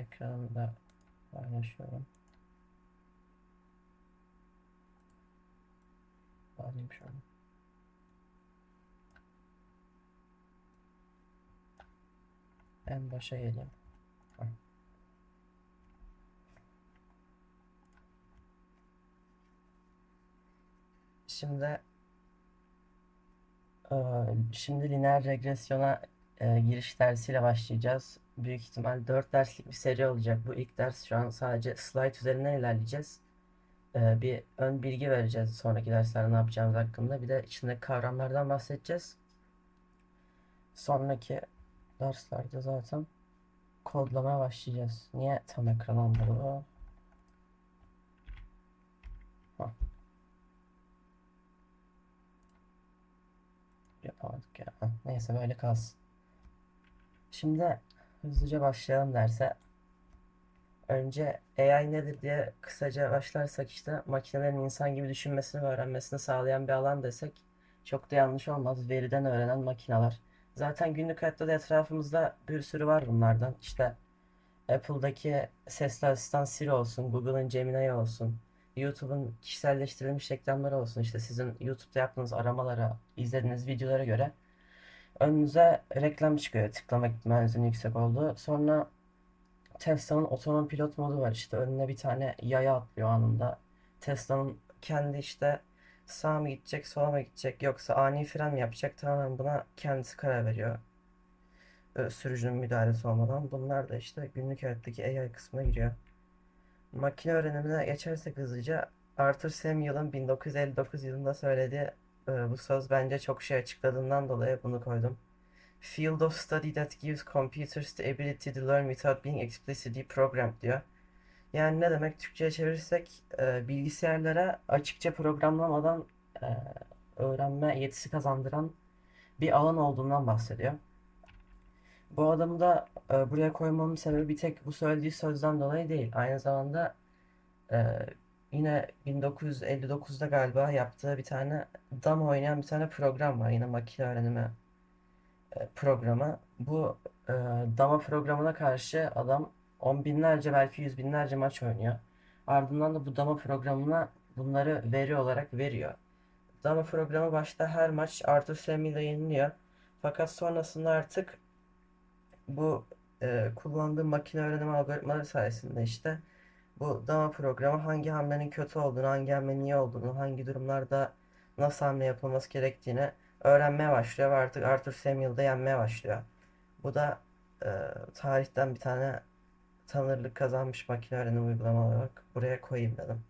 ekranında paylaşıyorum. Alayım şunu. En başa geleyim. Şimdi şimdi lineer regresyona giriş dersiyle başlayacağız. Büyük ihtimal 4 derslik bir seri olacak. Bu ilk ders şu an sadece slide üzerinden ilerleyeceğiz. Eee, bir ön bilgi vereceğiz sonraki derslerde ne yapacağımız hakkında. Bir de içindeki kavramlardan bahsedeceğiz. Sonraki derslerde zaten kodlamaya başlayacağız. Niye tam ekran olmadı bu? Yapamadık ya. Neyse böyle kalsın. Şimdi hızlıca başlayalım derse. Önce AI nedir diye kısaca başlarsak işte makinelerin insan gibi düşünmesini ve öğrenmesini sağlayan bir alan desek çok da yanlış olmaz. Veriden öğrenen makineler. Zaten günlük hayatta da etrafımızda bir sürü var bunlardan. İşte Apple'daki sesli asistan Siri olsun, Google'ın Gemini olsun, YouTube'un kişiselleştirilmiş reklamları olsun. İşte sizin YouTube'da yaptığınız aramalara, izlediğiniz videolara göre önünüze reklam çıkıyor tıklama ihtimalinizin yüksek olduğu. Sonra Tesla'nın otonom pilot modu var. İşte önüne bir tane yaya atlıyor anında. Tesla'nın kendi işte sağa mı gidecek, sola mı gidecek yoksa ani fren mi yapacak tamamen buna kendisi karar veriyor. Sürücünün müdahalesi olmadan. Bunlar da işte günlük hayattaki AI kısmına giriyor. Makine öğrenimine geçersek hızlıca Arthur Samuel'ın 1959 yılında söylediği bu söz bence çok şey açıkladığından dolayı bunu koydum. Field of study that gives computers the ability to learn without being explicitly programmed diyor. Yani ne demek Türkçe'ye çevirirsek e, bilgisayarlara açıkça programlamadan e, öğrenme yetisi kazandıran bir alan olduğundan bahsediyor. Bu adamı da e, buraya koymamın sebebi bir tek bu söylediği sözden dolayı değil. Aynı zamanda e, yine 1959'da galiba yaptığı bir tane dama oynayan bir tane program var. Yine makine öğrenimi e, programı. Bu e, dama programına karşı adam on binlerce belki yüz binlerce maç oynuyor. Ardından da bu dama programına bunları veri olarak veriyor. Dama programı başta her maç Arthur Samuel'e yeniliyor. Fakat sonrasında artık bu e, kullandığı makine öğrenimi algoritmaları sayesinde işte bu dama programı hangi hamlenin kötü olduğunu, hangi hamlenin iyi olduğunu, hangi durumlarda nasıl hamle yapılması gerektiğini öğrenmeye başlıyor ve artık Arthur Samuel'da yenmeye başlıyor. Bu da e, tarihten bir tane tanınırlık kazanmış makine öğrenimi uygulama olarak buraya koyayım dedim.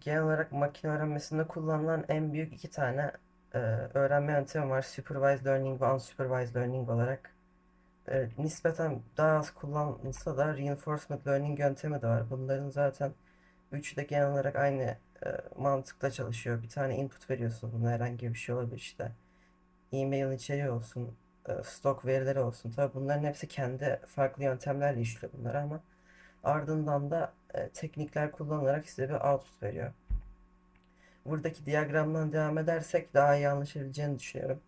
Genel olarak makine öğrenmesinde kullanılan en büyük iki tane e, öğrenme yöntemi var. Supervised Learning ve Unsupervised Learning olarak. E, nispeten daha az kullanılsa da Reinforcement Learning yöntemi de var. Bunların zaten üçü de genel olarak aynı e, mantıkla çalışıyor. Bir tane input veriyorsun. Buna herhangi bir şey olabilir işte. E-mail içeriği olsun, e, stok verileri olsun. Tabii bunların hepsi kendi farklı yöntemlerle işliyor bunlar ama ardından da e, teknikler kullanılarak size bir output veriyor. Buradaki diyagramdan devam edersek daha iyi anlaşılabileceğini düşünüyorum.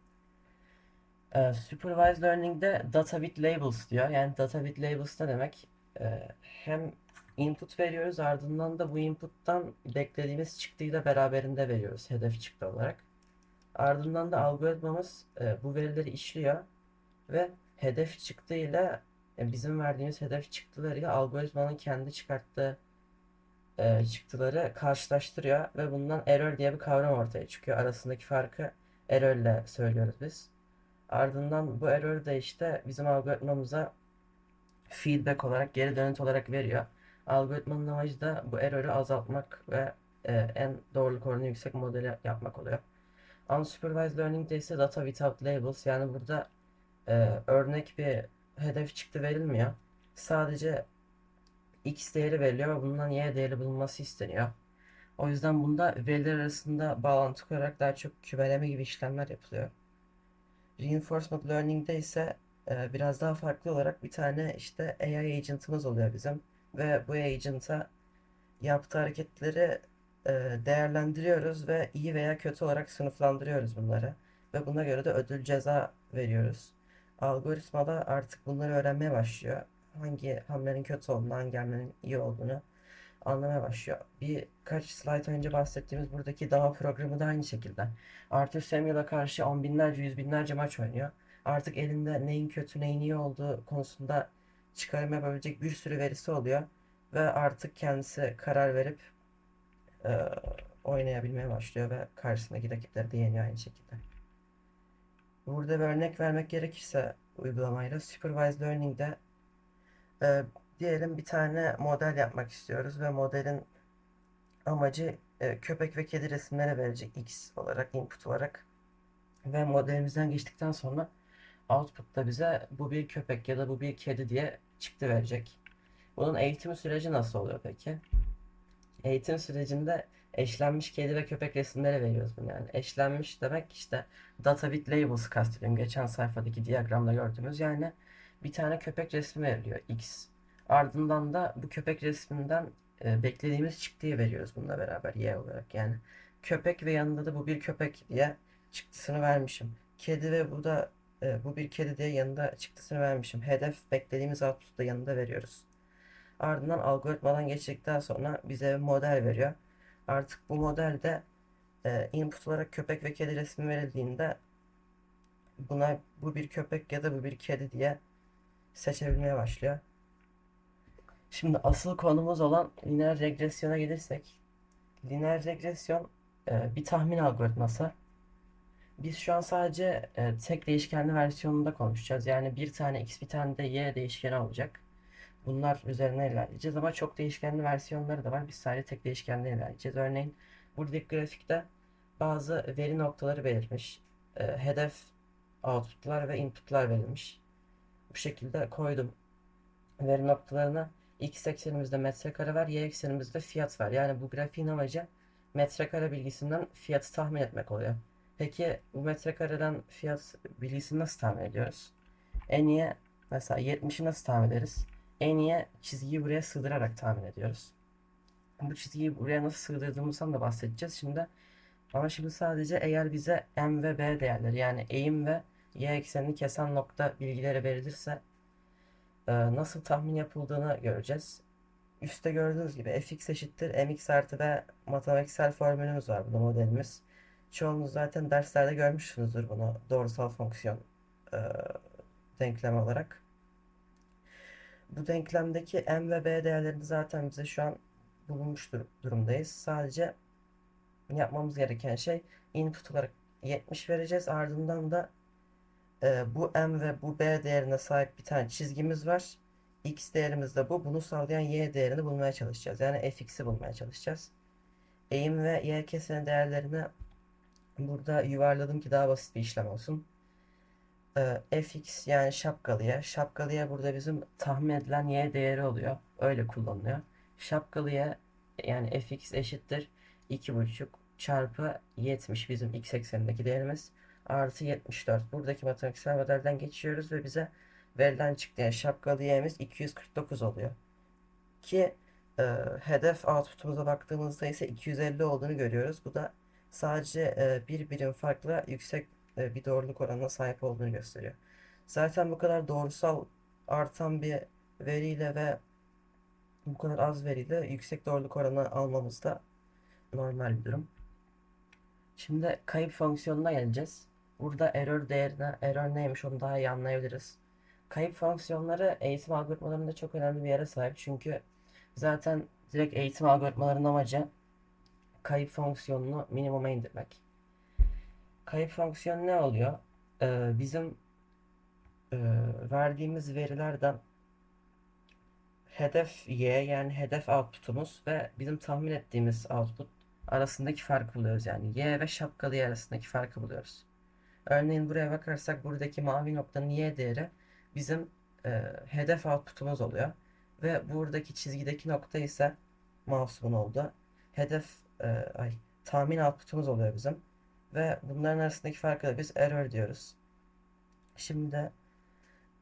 Supervised Learning'de data with labels diyor. Yani data with labels ne demek? Hem input veriyoruz ardından da bu input'tan beklediğimiz çıktıyı da beraberinde veriyoruz hedef çıktı olarak. Ardından da algoritmamız bu verileri işliyor ve hedef çıktıyla e, bizim verdiğimiz hedef çıktılarıyla algoritmanın kendi çıkarttığı çıktıları karşılaştırıyor ve bundan error diye bir kavram ortaya çıkıyor. Arasındaki farkı error ile söylüyoruz biz. Ardından bu error'ı da işte bizim algoritmamıza feedback olarak, geri dönüt olarak veriyor. Algoritmanın amacı da bu error'ı azaltmak ve e, en doğruluk oranı yüksek modeli yapmak oluyor. Unsupervised Learning'de ise data without labels yani burada e, örnek bir hedef çıktı verilmiyor. Sadece x değeri veriliyor ve bundan y değeri bulunması isteniyor. O yüzden bunda veriler arasında bağlantı kurarak daha çok kümeleme gibi işlemler yapılıyor. Reinforcement Learning'de ise e, biraz daha farklı olarak bir tane işte AI agent'ımız oluyor bizim ve bu agent'a yaptığı hareketleri e, değerlendiriyoruz ve iyi veya kötü olarak sınıflandırıyoruz bunları ve buna göre de ödül ceza veriyoruz. Algoritma da artık bunları öğrenmeye başlıyor. hangi hamlenin kötü olduğunu, hangi hamlenin iyi olduğunu anlamaya başlıyor. Birkaç slide önce bahsettiğimiz buradaki dama programı da aynı şekilde. Arthur Samuel'a karşı on binlerce, yüz binlerce maç oynuyor. Artık elinde neyin kötü, neyin iyi olduğu konusunda çıkarım yapabilecek bir sürü verisi oluyor. Ve artık kendisi karar verip e, oynayabilmeye başlıyor ve karşısındaki rakipleri de yeniyor aynı şekilde. Burada bir örnek vermek gerekirse uygulamayla Supervised Learning'de e, diyelim bir tane model yapmak istiyoruz ve modelin amacı e, köpek ve kedi resimleri verecek X olarak, input olarak ve modelimizden geçtikten sonra output'ta bize bu bir köpek ya da bu bir kedi diye çıktı verecek. Bunun eğitim süreci nasıl oluyor peki? Eğitim sürecinde eşlenmiş kedi ve köpek resimleri veriyoruz bunu yani. Eşlenmiş demek işte data bit labels kastediyorum. Geçen sayfadaki diyagramda gördüğümüz yani bir tane köpek resmi veriliyor X. Ardından da bu köpek resminden e, beklediğimiz çıktıyı veriyoruz bununla beraber Y olarak yani. Köpek ve yanında da bu bir köpek diye çıktısını vermişim. Kedi ve bu da e, bu bir kedi diye yanında çıktısını vermişim. Hedef beklediğimiz output'u da yanında veriyoruz. Ardından algoritmadan geçtikten sonra bize model veriyor. Artık bu modelde e, input olarak köpek ve kedi resmi verildiğinde buna bu bir köpek ya da bu bir kedi diye seçebilmeye başlıyor. Şimdi asıl konumuz olan lineer regresyona gelirsek. Lineer regresyon e, bir tahmin algoritması. Biz şu an sadece e, tek değişkenli versiyonunda konuşacağız. Yani bir tane x bir tane de y değişkeni olacak. Bunlar üzerine ilerleyeceğiz ama çok değişkenli versiyonları da var. Biz sadece tek değişkenle ilerleyeceğiz. Örneğin buradaki grafikte bazı veri noktaları belirmiş. E, hedef outputlar ve inputlar verilmiş. Bu şekilde koydum veri noktalarına. X eksenimizde metrekare var, y eksenimizde fiyat var. Yani bu grafiğin amacı metrekare bilgisinden fiyatı tahmin etmek oluyor. Peki bu metrekareden fiyat bilgisini nasıl tahmin ediyoruz? En iyi mesela 70'i nasıl tahmin ederiz? En iyi çizgiyi buraya sığdırarak tahmin ediyoruz. Bu çizgiyi buraya nasıl sığdırdığımızdan da bahsedeceğiz şimdi. Ama şimdi sadece eğer bize m ve b değerleri yani eğim ve y eksenini kesen nokta bilgileri verilirse nasıl tahmin yapıldığını göreceğiz. Üstte gördüğünüz gibi fx eşittir mx artı b matematiksel formülümüz var burada modelimiz. Çoğunuz zaten derslerde görmüşsünüzdür bunu doğrusal fonksiyon e, denklemi olarak. Bu denklemdeki m ve b değerlerini zaten bize şu an bulunmuş dur- durumdayız. Sadece yapmamız gereken şey input olarak 70 vereceğiz. Ardından da e, bu m ve bu b değerine sahip bir tane çizgimiz var. x değerimiz de bu. Bunu sağlayan y değerini bulmaya çalışacağız. Yani fx'i bulmaya çalışacağız. Eğim ve y keseni değerlerini burada yuvarladım ki daha basit bir işlem olsun. Ee, fx yani şapkalıya. Şapkalıya burada bizim tahmin edilen y değeri oluyor. Öyle kullanılıyor. Şapkalıya yani fx eşittir 2,5 çarpı 70 bizim x eksenindeki değerimiz artı 74. Buradaki matematiksel modelden geçiyoruz ve bize verilen çıktı. Yani şapkalı y'miz 249 oluyor. Ki e, hedef output'umuza baktığımızda ise 250 olduğunu görüyoruz. Bu da sadece e, bir birim farkla yüksek e, bir doğruluk oranına sahip olduğunu gösteriyor. Zaten bu kadar doğrusal artan bir veriyle ve bu kadar az veriyle yüksek doğruluk oranı almamız da normal bir durum. Şimdi kayıp fonksiyonuna geleceğiz. Burada error değerine, error neymiş onu daha iyi anlayabiliriz. Kayıp fonksiyonları eğitim algoritmalarında çok önemli bir yere sahip. Çünkü zaten direkt eğitim algoritmalarının amacı kayıp fonksiyonunu minimuma indirmek. Kayıp fonksiyonu ne oluyor? Ee, bizim e, verdiğimiz verilerden hedef y yani hedef output'umuz ve bizim tahmin ettiğimiz output arasındaki farkı buluyoruz. Yani y ve şapkalı y arasındaki farkı buluyoruz. Örneğin buraya bakarsak buradaki mavi noktanın y değeri bizim e, hedef output'umuz oluyor. Ve buradaki çizgideki nokta ise mouse'un oldu. Hedef e, ay tahmin output'umuz oluyor bizim. Ve bunların arasındaki farkı da biz error diyoruz. Şimdi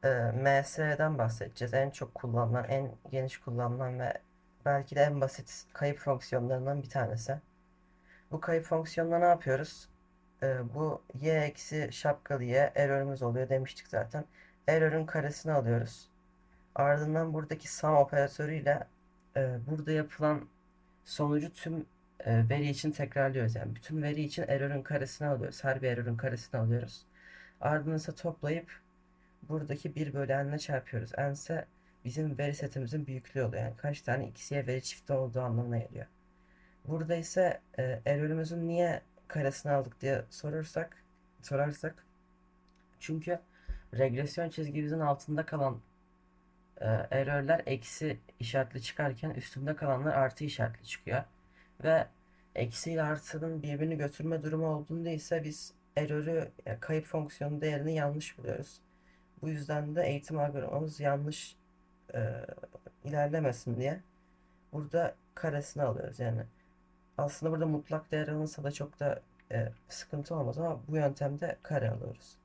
e, MS'den bahsedeceğiz. En çok kullanılan, en geniş kullanılan ve belki de en basit kayıp fonksiyonlarından bir tanesi. Bu kayıp fonksiyonla ne yapıyoruz? E, bu y eksi şapkalı y error'ımız oluyor demiştik zaten. Error'ın karesini alıyoruz. Ardından buradaki sum operatörüyle e, burada yapılan sonucu tüm e, veri için tekrarlıyoruz. Yani bütün veri için error'ın karesini alıyoruz. Her bir error'ın karesini alıyoruz. Ardından ise toplayıp buradaki 1 bölü n'le çarpıyoruz. n ise bizim veri setimizin büyüklüğü oluyor. Yani kaç tane x'ye veri çifti olduğu anlamına geliyor. Burada ise e, error'ümüzün niye karesini aldık diye sorarsak sorarsak çünkü regresyon çizgimizin altında kalan e, error'ler eksi işaretli çıkarken üstünde kalanlar artı işaretli çıkıyor. Ve eksi ile artının birbirini götürme durumu olduğunda ise biz error'ü yani kayıp fonksiyonun değerini yanlış buluyoruz. Bu yüzden de eğitim algoritmamız yanlış e, ilerlemesin diye burada karesini alıyoruz. Yani aslında burada mutlak değer alınsa da çok da e, sıkıntı olmaz ama bu yöntemde kare alıyoruz.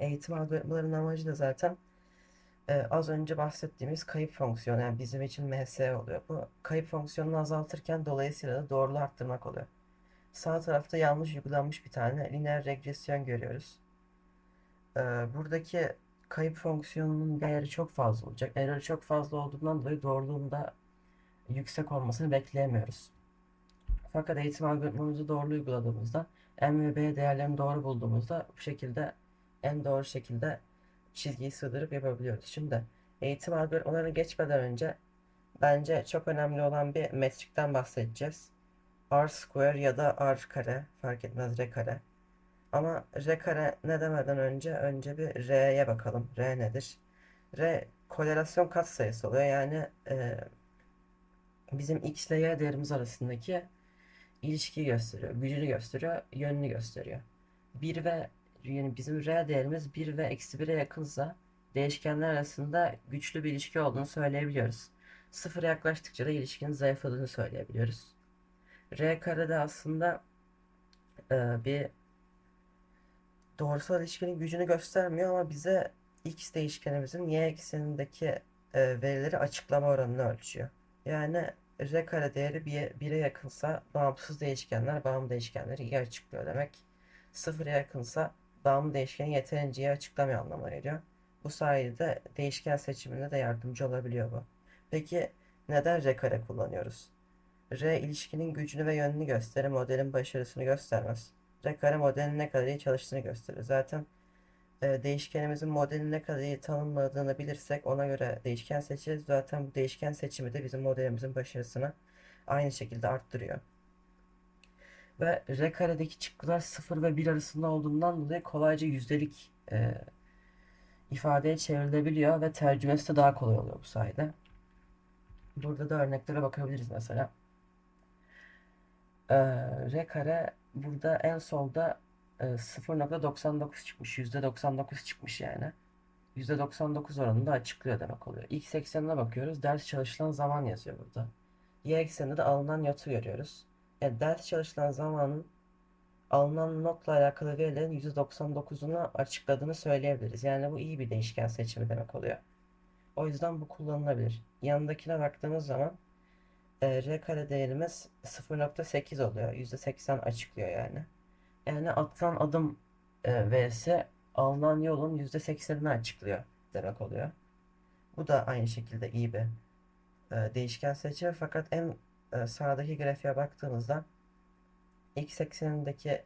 Eğitim algoritmalarının amacı da zaten e, az önce bahsettiğimiz kayıp fonksiyonu yani bizim için ms oluyor. Bu kayıp fonksiyonunu azaltırken dolayısıyla da doğruluğu arttırmak oluyor. Sağ tarafta yanlış uygulanmış bir tane lineer regresyon görüyoruz. E, buradaki kayıp fonksiyonunun değeri çok fazla olacak. Error çok fazla olduğundan dolayı doğruluğun da yüksek olmasını bekleyemiyoruz. Fakat eğitim algoritmamızı doğru uyguladığımızda m ve b değerlerini doğru bulduğumuzda bu şekilde en doğru şekilde çizgiyi sığdırıp yapabiliyoruz. Şimdi eğitim algoritmalarına geçmeden önce bence çok önemli olan bir metrikten bahsedeceğiz. R square ya da R kare fark etmez R kare. Ama R kare ne demeden önce önce bir R'ye bakalım. R nedir? R korelasyon katsayısı oluyor. Yani e, bizim X ile Y değerimiz arasındaki ilişkiyi gösteriyor. Gücünü gösteriyor. Yönünü gösteriyor. 1 ve yani bizim R değerimiz 1 ve eksi 1'e yakınsa değişkenler arasında güçlü bir ilişki olduğunu söyleyebiliyoruz. Sıfıra yaklaştıkça da ilişkinin zayıfladığını söyleyebiliyoruz. R karede aslında e, bir doğrusal ilişkinin gücünü göstermiyor ama bize x değişkenimizin y eksenindeki e, verileri açıklama oranını ölçüyor. Yani r kare değeri 1'e yakınsa bağımsız değişkenler bağımlı değişkenleri iyi açıklıyor demek. Sıfıra yakınsa bağımlı değişkeni yeterince iyi açıklamıyor anlamına geliyor. Bu sayede değişken seçiminde de yardımcı olabiliyor bu. Peki neden R kare kullanıyoruz? R ilişkinin gücünü ve yönünü gösterir, modelin başarısını göstermez. R kare modelin ne kadar iyi çalıştığını gösterir. Zaten e, değişkenimizin modelin ne kadar iyi tanımladığını bilirsek ona göre değişken seçeriz. Zaten bu değişken seçimi de bizim modelimizin başarısını aynı şekilde arttırıyor. Ve R karedeki çıktılar 0 ve 1 arasında olduğundan dolayı kolayca yüzdelik e, ifadeye çevrilebiliyor ve tercümesi de daha kolay oluyor bu sayede. Burada da örneklere bakabiliriz mesela. E, R kare burada en solda 0.99 çıkmış. %99 çıkmış yani. %99 oranında açıklıyor demek oluyor. X eksenine bakıyoruz. Ders çalışılan zaman yazıyor burada. Y ekseninde de alınan notu görüyoruz. Yani ders çalışılan zamanın alınan notla alakalı verilerin %99'unu açıkladığını söyleyebiliriz. Yani bu iyi bir değişken seçimi demek oluyor. O yüzden bu kullanılabilir. Yanındakine baktığımız zaman e, R kare değerimiz 0.8 oluyor. %80 açıklıyor yani. Yani atılan adım e, vs alınan yolun %80'ini açıklıyor demek oluyor. Bu da aynı şekilde iyi bir e, değişken seçimi fakat en e, sağdaki grafiğe baktığımızda x eksenindeki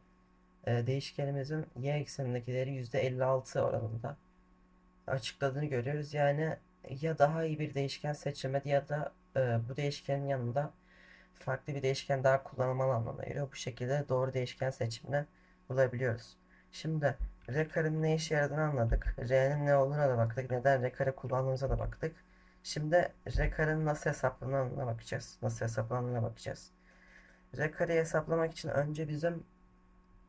e, değişkenimizin y eksenindeki değeri %56 oranında açıkladığını görüyoruz. Yani ya daha iyi bir değişken seçilmedi ya da e, bu değişkenin yanında farklı bir değişken daha kullanılmalı anlamına geliyor. Bu şekilde doğru değişken seçimini bulabiliyoruz. Şimdi R karenin ne işe yaradığını anladık. R'nin ne olduğuna da baktık. Neden R kare kullandığımıza da baktık. Şimdi R karenin nasıl hesaplandığına bakacağız. Nasıl hesaplandığına bakacağız. R kareyi hesaplamak için önce bizim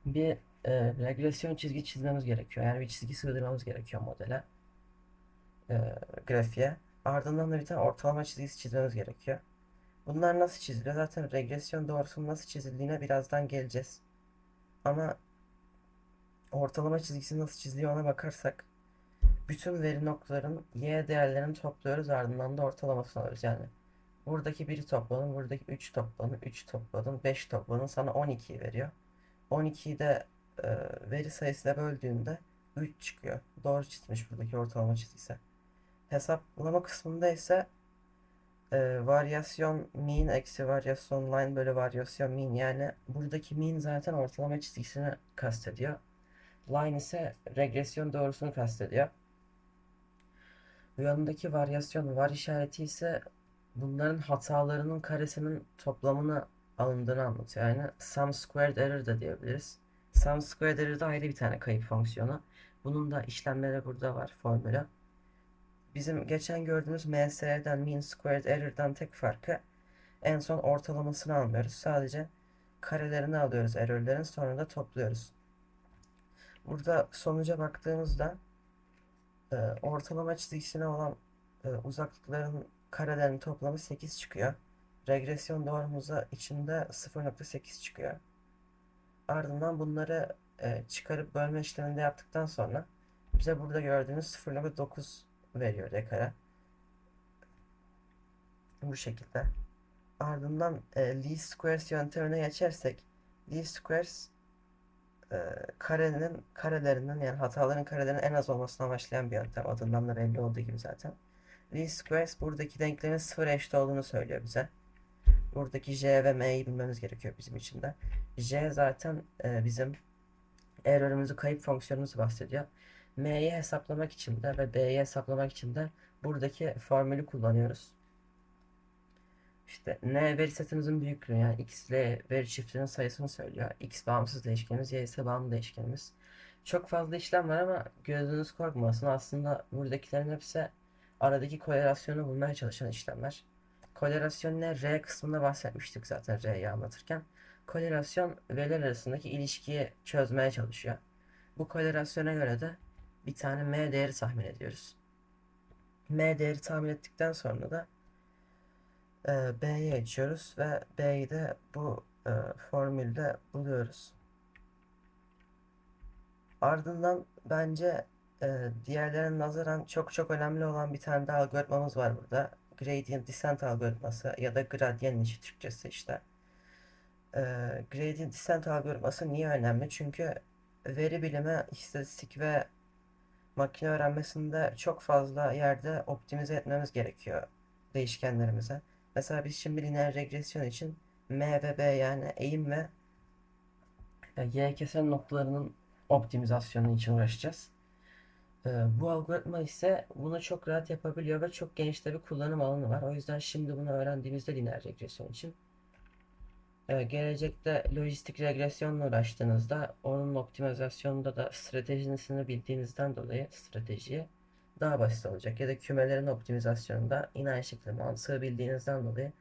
bir e, regresyon çizgi çizmemiz gerekiyor. Yani bir çizgi sığdırmamız gerekiyor modele. E, grafiğe. Ardından da bir tane ortalama çizgisi çizmemiz gerekiyor. Bunlar nasıl çiziliyor? Zaten regresyon doğrusunun nasıl çizildiğine birazdan geleceğiz. Ama ortalama çizgisi nasıl çiziliyor ona bakarsak bütün veri noktaların y değerlerini topluyoruz ardından da ortalamasını alıyoruz. Yani buradaki 1'i topladın, buradaki 3 topladın, 3 topladın, 5 topladın sana 12'yi veriyor. 12'yi de e, veri sayısıyla böldüğünde 3 çıkıyor. Doğru çizmiş buradaki ortalama çizgisi. Hesaplama kısmında ise e, varyasyon mean eksi varyasyon line bölü varyasyon mean yani buradaki mean zaten ortalama çizgisini kastediyor. Line ise regresyon doğrusunu kastediyor. Yanındaki varyasyon var işareti ise bunların hatalarının karesinin toplamını alındığını anlatıyor. Yani sum squared error da diyebiliriz. Sum squared error da ayrı bir tane kayıp fonksiyonu. Bunun da işlemleri burada var formülü. Bizim geçen gördüğümüz MSE'den mean squared error'dan tek farkı en son ortalamasını almıyoruz. Sadece karelerini alıyoruz error'lerin sonra da topluyoruz. Burada sonuca baktığımızda e, ortalama çizgisine olan e, uzaklıkların karelerinin toplamı 8 çıkıyor. Regresyon doğrumuza içinde 0.8 çıkıyor. Ardından bunları e, çıkarıp bölme işleminde yaptıktan sonra bize burada gördüğünüz 0.9 veriyor r kare. Bu şekilde. Ardından e, least squares yöntemine geçersek least squares e, karenin karelerinin yani hataların karelerinin en az olmasını amaçlayan bir yöntem. Adından da belli olduğu gibi zaten. Least squares buradaki denklemin sıfır eşit olduğunu söylüyor bize. Buradaki j ve m'yi bilmemiz gerekiyor bizim için de. j zaten e, bizim error'ımızı kayıp fonksiyonumuzu bahsediyor. M'yi hesaplamak için de ve b'yi hesaplamak için de buradaki formülü kullanıyoruz. İşte n veri setimizin büyüklüğü yani x ile veri çiftinin sayısını söylüyor. x bağımsız değişkenimiz, y ise bağımlı değişkenimiz. Çok fazla işlem var ama gözünüz korkmasın. Aslında buradakilerin hepsi aradaki korelasyonu bulmaya çalışan işlemler. Korelasyon ne? R kısmında bahsetmiştik zaten R'yi anlatırken. Korelasyon veriler arasındaki ilişkiyi çözmeye çalışıyor. Bu korelasyona göre de bir tane M değeri tahmin ediyoruz. M değeri tahmin ettikten sonra da e, B'ye geçiyoruz ve B'yi de bu e, formülde buluyoruz. Ardından bence e, diğerlerine nazaran çok çok önemli olan bir tane daha algoritmamız var burada. Gradient descent algoritması ya da gradient inişi Türkçesi işte. E, gradient descent algoritması niye önemli? Çünkü veri bilimi, istatistik ve makine öğrenmesinde çok fazla yerde optimize etmemiz gerekiyor değişkenlerimize. Mesela biz şimdi lineer regresyon için M ve B yani eğim ve e, y kesen noktalarının optimizasyonu için uğraşacağız. E, bu algoritma ise bunu çok rahat yapabiliyor ve çok geniş bir kullanım alanı var. O yüzden şimdi bunu öğrendiğimizde lineer regresyon için e, gelecekte lojistik regresyonla uğraştığınızda onun optimizasyonunda da stratejisini bildiğinizden dolayı stratejiyi daha basit olacak. Ya da kümelerin optimizasyonunda yine aynı şekilde mantığı bildiğinizden dolayı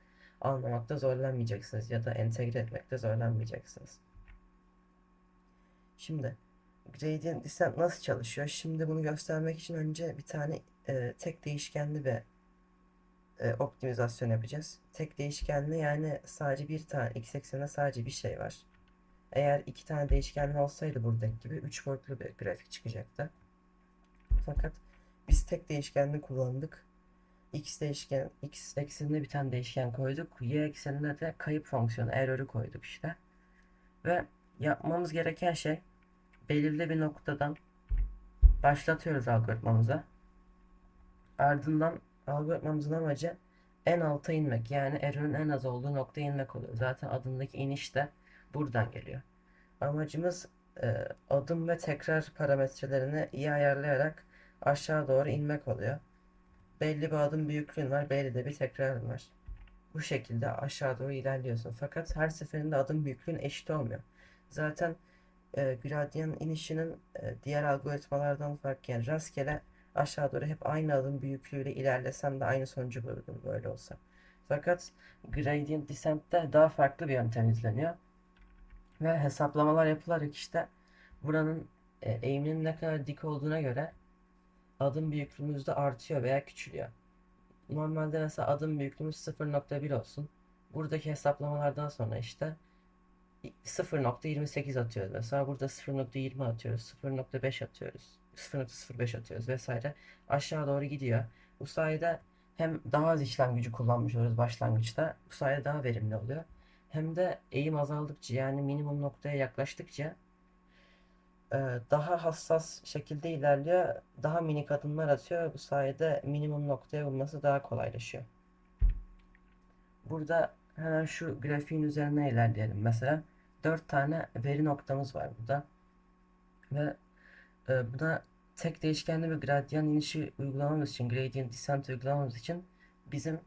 anlamakta zorlanmayacaksınız ya da entegre etmekte zorlanmayacaksınız. Şimdi gradient descent nasıl çalışıyor? Şimdi bunu göstermek için önce bir tane e, tek değişkenli bir e, optimizasyon yapacağız. Tek değişkenli yani sadece bir tane x ekseninde sadece bir şey var. Eğer iki tane değişkenli olsaydı buradaki gibi üç boyutlu bir grafik çıkacaktı. Fakat biz tek değişkenli kullandık. X değişken, x eksenine bir tane değişken koyduk. Y eksenine de kayıp fonksiyonu error'ı koyduk işte. Ve yapmamız gereken şey belirli bir noktadan başlatıyoruz algoritmamıza. Ardından algoritmamızın amacı en alta inmek. Yani error'ın en az olduğu noktaya inmek oluyor. Zaten adındaki iniş de buradan geliyor. Amacımız e, adım ve tekrar parametrelerini iyi ayarlayarak aşağı doğru inmek oluyor. Belli bir adım büyüklüğün var, belli de bir tekrarın var. Bu şekilde aşağı doğru ilerliyorsun. Fakat her seferinde adım büyüklüğün eşit olmuyor. Zaten e, gradient inişinin e, diğer algoritmalardan farklı yani rastgele aşağı doğru hep aynı adım büyüklüğüyle ilerlesen de aynı sonucu bulurdun böyle olsa. Fakat gradient descent'te daha farklı bir yöntem izleniyor. Ve hesaplamalar yapılarak işte buranın e, eğiminin ne kadar dik olduğuna göre adım büyüklüğümüz de artıyor veya küçülüyor. Normalde mesela adım büyüklüğümüz 0.1 olsun. Buradaki hesaplamalardan sonra işte 0.28 atıyoruz. Mesela burada 0.20 atıyoruz. 0.5 atıyoruz. 0.05 atıyoruz vesaire. Aşağı doğru gidiyor. Bu sayede hem daha az işlem gücü kullanmış oluyoruz başlangıçta. Bu sayede daha verimli oluyor. Hem de eğim azaldıkça yani minimum noktaya yaklaştıkça e, daha hassas şekilde ilerliyor. Daha minik adımlar atıyor. Bu sayede minimum noktaya vurması daha kolaylaşıyor. Burada hemen şu grafiğin üzerine ilerleyelim. Mesela 4 tane veri noktamız var burada. Ve e, buna tek değişkenli bir gradient inişi uygulamamız için, gradient descent uygulamamız için bizim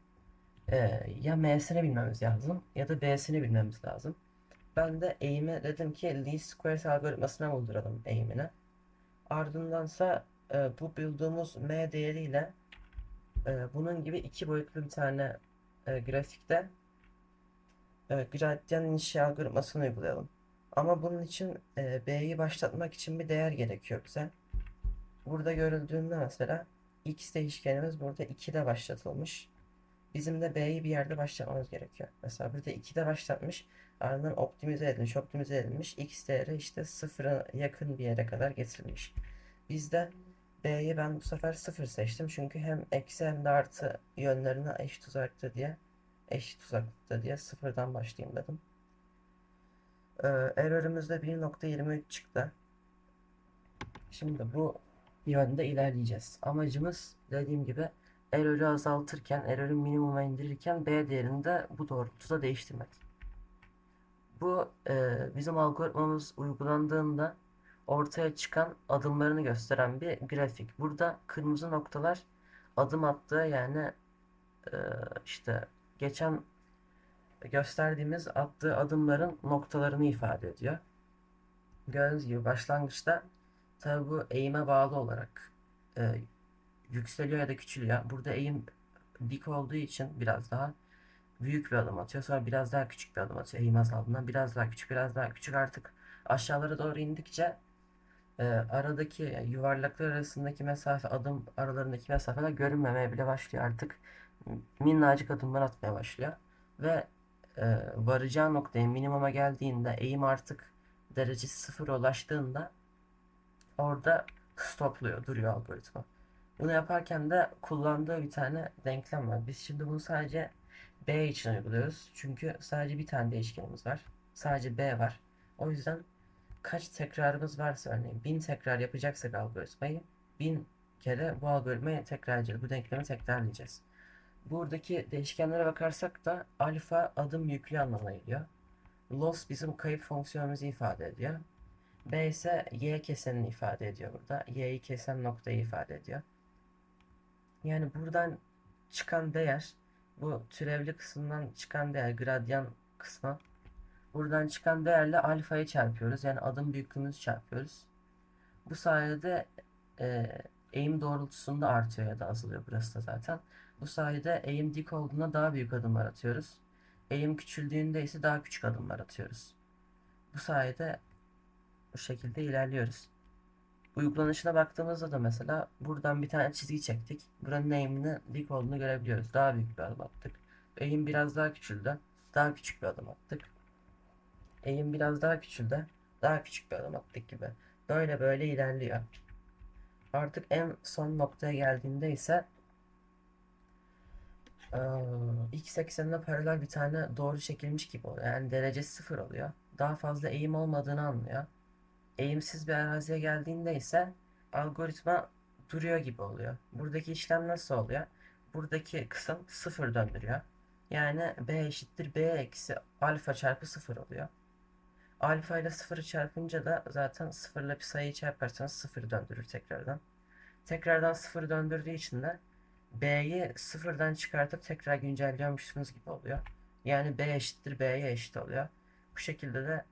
e, ya m'sini bilmemiz lazım ya da b'sini bilmemiz lazım. Ben de eğime dedim ki least squares algoritmasına bulduralım eğimini. Ardındansa e, bu bulduğumuz m değeriyle e, bunun gibi iki boyutlu bir tane e, grafikte e, gradient inişi algoritmasını uygulayalım. Ama bunun için e, b'yi başlatmak için bir değer gerekiyor bize. Burada görüldüğünde mesela x değişkenimiz burada 2'de başlatılmış. Bizim de b'yi bir yerde başlatmamız gerekiyor. Mesela burada 2'de başlatmış. Ardından optimize edilmiş, optimize edilmiş. X değeri işte sıfıra yakın bir yere kadar getirilmiş. Bizde B'yi ben bu sefer sıfır seçtim. Çünkü hem eksi hem de artı yönlerine eşit uzaklıkta diye eşit uzaklıkta diye sıfırdan başlayayım dedim. Ee, error'ımızda 1.23 çıktı. Şimdi bu yönde ilerleyeceğiz. Amacımız dediğim gibi error'ü azaltırken, error'ü minimuma indirirken B değerini de bu doğrultuda değiştirmek. Bu e, bizim algoritmamız uygulandığında ortaya çıkan adımlarını gösteren bir grafik. Burada kırmızı noktalar adım attığı yani e, işte geçen gösterdiğimiz attığı adımların noktalarını ifade ediyor. Gördüğünüz gibi başlangıçta tabi bu eğime bağlı olarak e, yükseliyor ya da küçülüyor. Burada eğim dik olduğu için biraz daha büyük bir adım atıyor. Sonra biraz daha küçük bir adım atıyor. Eğim azaldığından biraz daha küçük, biraz daha küçük artık aşağılara doğru indikçe e, aradaki yuvarlaklar arasındaki mesafe, adım aralarındaki mesafeler görünmemeye bile başlıyor artık. Minnacık adımlar atmaya başlıyor. Ve e, varacağı noktaya minimuma geldiğinde eğim artık derecesi sıfıra ulaştığında orada stopluyor, duruyor algoritma. Bunu yaparken de kullandığı bir tane denklem var. Biz şimdi bunu sadece B için uyguluyoruz. Çünkü sadece bir tane değişkenimiz var. Sadece B var. O yüzden kaç tekrarımız varsa örneğin 1000 tekrar yapacaksak algoritmayı 1000 kere bu algoritmayı tekrarlayacağız. Bu denklemi tekrarlayacağız. Buradaki değişkenlere bakarsak da alfa adım yüklü anlamına geliyor. Loss bizim kayıp fonksiyonumuzu ifade ediyor. B ise y kesenini ifade ediyor burada. Y'yi kesen noktayı ifade ediyor. Yani buradan çıkan değer bu türevli kısımdan çıkan değer gradyan kısmı buradan çıkan değerle alfayı çarpıyoruz. Yani adım büyüklüğümüzü çarpıyoruz. Bu sayede e, eğim doğrultusunda artıyor ya da azalıyor burası da zaten. Bu sayede eğim dik olduğunda daha büyük adımlar atıyoruz. Eğim küçüldüğünde ise daha küçük adımlar atıyoruz. Bu sayede bu şekilde ilerliyoruz. Uygulanışına baktığımızda da mesela buradan bir tane çizgi çektik. Buranın eğiminin dik olduğunu görebiliyoruz. Daha büyük bir adım attık. Eğim biraz daha küçüldü. Daha küçük bir adım attık. Eğim biraz daha küçüldü. Daha küçük bir adım attık gibi. Böyle böyle ilerliyor. Artık en son noktaya geldiğinde ise x eksenine paralel bir tane doğru çekilmiş gibi oluyor. Yani derecesi sıfır oluyor. Daha fazla eğim olmadığını anlıyor. Eğimsiz bir araziye geldiğinde ise algoritma duruyor gibi oluyor. Buradaki işlem nasıl oluyor? Buradaki kısım sıfır döndürüyor. Yani b eşittir b eksi alfa çarpı sıfır oluyor. Alfa ile sıfırı çarpınca da zaten sıfırla bir sayıyı çarparsanız sıfır döndürür tekrardan. Tekrardan sıfır döndürdüğü için de b'yi sıfırdan çıkartıp tekrar güncelliyormuşsunuz gibi oluyor. Yani b eşittir b'ye eşit oluyor. Bu şekilde de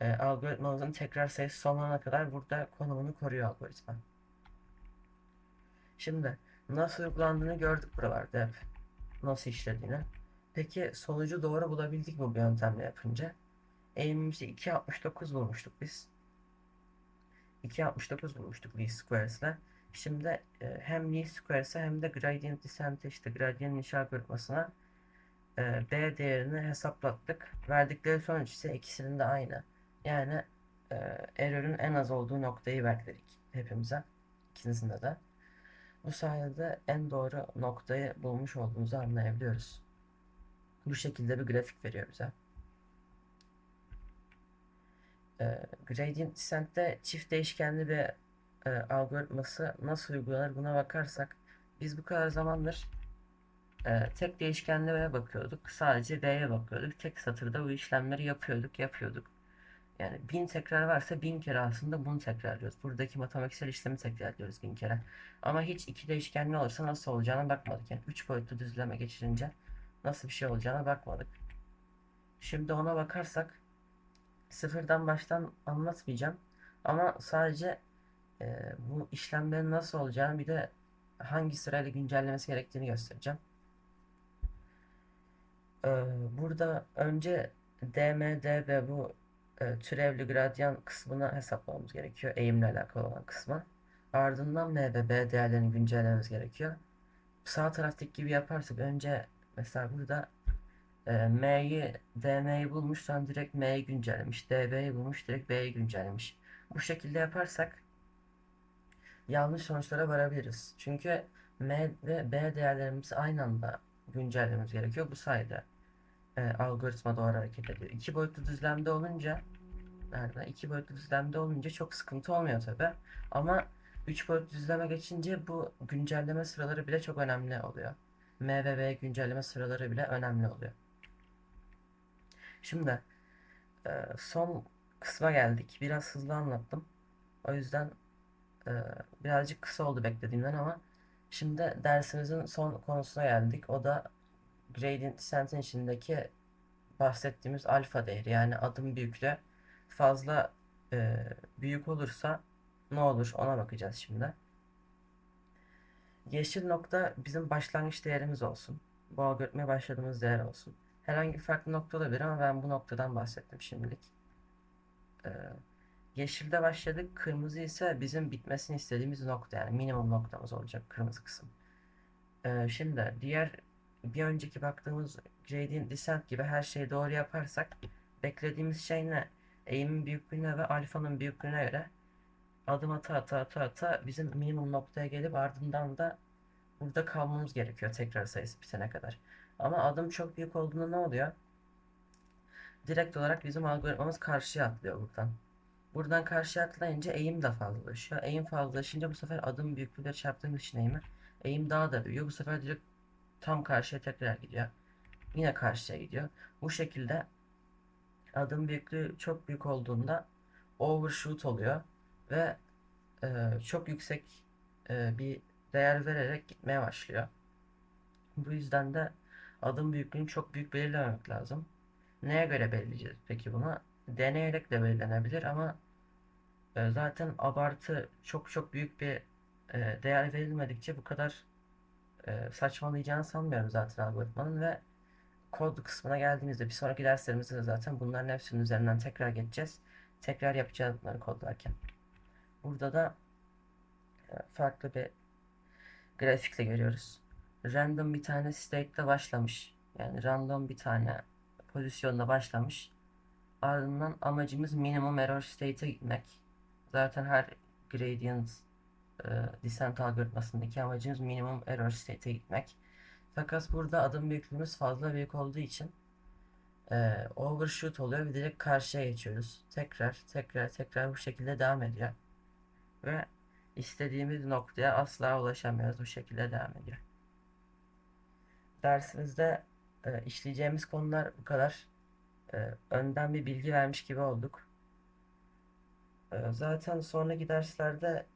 e, algoritmamızın tekrar sayısı sonlanana kadar burada konumunu koruyor algoritma. Şimdi nasıl uygulandığını gördük buralarda hep. Nasıl işlediğini. Peki sonucu doğru bulabildik mi bu yöntemle yapınca? Eğimimizi 2.69 bulmuştuk biz. 2.69 bulmuştuk least squares'le. Şimdi e, hem least squares'e hem de gradient descent'e işte gradient inişi algoritmasına e, b değerini hesaplattık. Verdikleri sonuç ise ikisinin de aynı. Yani e, error'ün en az olduğu noktayı verdik hepimize. İkisinde de. Bu sayede en doğru noktayı bulmuş olduğumuzu anlayabiliyoruz. Bu şekilde bir grafik veriyor bize. e, gradient descent'te çift değişkenli bir e, algoritması nasıl uygulanır buna bakarsak biz bu kadar zamandır e, tek değişkenlere bakıyorduk. Sadece B'ye bakıyorduk. Tek satırda bu işlemleri yapıyorduk, yapıyorduk. Yani bin tekrar varsa bin kere aslında bunu tekrarlıyoruz. Buradaki matematiksel işlemi tekrarlıyoruz bin kere. Ama hiç iki değişkenli olursa nasıl olacağına bakmadık. Yani üç boyutlu düzleme geçirince nasıl bir şey olacağına bakmadık. Şimdi ona bakarsak sıfırdan baştan anlatmayacağım. Ama sadece e, bu işlemlerin nasıl olacağını bir de hangi sırayla güncellemesi gerektiğini göstereceğim. E, burada önce dm, db bu e, türevli gradyan kısmını hesaplamamız gerekiyor. Eğimle alakalı olan kısmı. Ardından m ve b değerlerini güncellememiz gerekiyor. Sağ taraftaki gibi yaparsak önce mesela burada e, m'yi dm'yi bulmuş sonra direkt m'yi güncellemiş. db'yi bulmuş direkt b'yi güncellemiş. Bu şekilde yaparsak yanlış sonuçlara varabiliriz. Çünkü m ve b değerlerimizi aynı anda güncellememiz gerekiyor. Bu sayede e, algoritma doğru hareket ediyor. İki boyutlu düzlemde olunca nerede? İki boyutlu düzlemde olunca çok sıkıntı olmuyor tabi. Ama üç boyutlu düzleme geçince bu güncelleme sıraları bile çok önemli oluyor. M ve B güncelleme sıraları bile önemli oluyor. Şimdi e, son kısma geldik. Biraz hızlı anlattım. O yüzden e, birazcık kısa oldu beklediğimden ama şimdi dersimizin son konusuna geldik. O da gradient descent'in içindeki bahsettiğimiz alfa değeri yani adım büyüklüğü fazla e, büyük olursa ne olur ona bakacağız şimdi. Yeşil nokta bizim başlangıç değerimiz olsun. Bu algoritmaya başladığımız değer olsun. Herhangi farklı nokta olabilir ama ben bu noktadan bahsettim şimdilik. Ee, yeşilde başladık. Kırmızı ise bizim bitmesini istediğimiz nokta yani minimum noktamız olacak kırmızı kısım. Ee, şimdi diğer bir önceki baktığımız gradient descent gibi her şeyi doğru yaparsak beklediğimiz şey ne? Eğimin büyüklüğüne ve alfanın büyüklüğüne göre adım ata ata ata ata bizim minimum noktaya gelip ardından da burada kalmamız gerekiyor tekrar sayısı bitene kadar. Ama adım çok büyük olduğunda ne oluyor? Direkt olarak bizim algoritmamız karşıya atlıyor buradan. Buradan karşıya atlayınca eğim de fazlalaşıyor. Eğim fazlalaşınca bu sefer adım büyüklüğüyle çarptığımız için eğimi eğim daha da büyüyor. Bu sefer direkt tam karşıya tekrar gidiyor. Yine karşıya gidiyor. Bu şekilde adım büyüklüğü çok büyük olduğunda overshoot oluyor ve e, çok yüksek e, bir değer vererek gitmeye başlıyor. Bu yüzden de adım büyüklüğünü çok büyük belirlememek lazım. Neye göre belirleyeceğiz peki bunu? Deneyerek de belirlenebilir ama e, zaten abartı çok çok büyük bir e, değer verilmedikçe bu kadar e, saçmalayacağını sanmıyorum zaten algoritmanın ve kod kısmına geldiğimizde bir sonraki derslerimizde de zaten bunların hepsinin üzerinden tekrar geçeceğiz. Tekrar yapacağız bunları kodlarken. Burada da e, farklı bir grafikle görüyoruz. Random bir tane state'de başlamış. Yani random bir tane pozisyonda başlamış. Ardından amacımız minimum error state'e gitmek. Zaten her gradient e, descent algoritmasındaki amacımız minimum error state'e gitmek. Fakat burada adım büyüklüğümüz fazla büyük olduğu için e, overshoot oluyor ve direkt karşıya geçiyoruz. Tekrar tekrar tekrar bu şekilde devam ediyor. Ve istediğimiz noktaya asla ulaşamıyoruz. Bu şekilde devam ediyor. Dersimizde e, işleyeceğimiz konular bu kadar. E, önden bir bilgi vermiş gibi olduk. E, zaten sonraki derslerde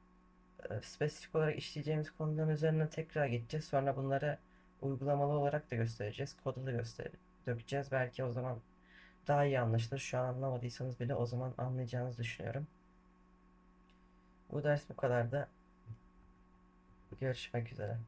e, spesifik olarak işleyeceğimiz konuların üzerine tekrar geçeceğiz. Sonra bunları uygulamalı olarak da göstereceğiz. Kodu da göster dökeceğiz. Belki o zaman daha iyi anlaşılır. Şu an anlamadıysanız bile o zaman anlayacağınızı düşünüyorum. Bu ders bu kadar da. Görüşmek üzere.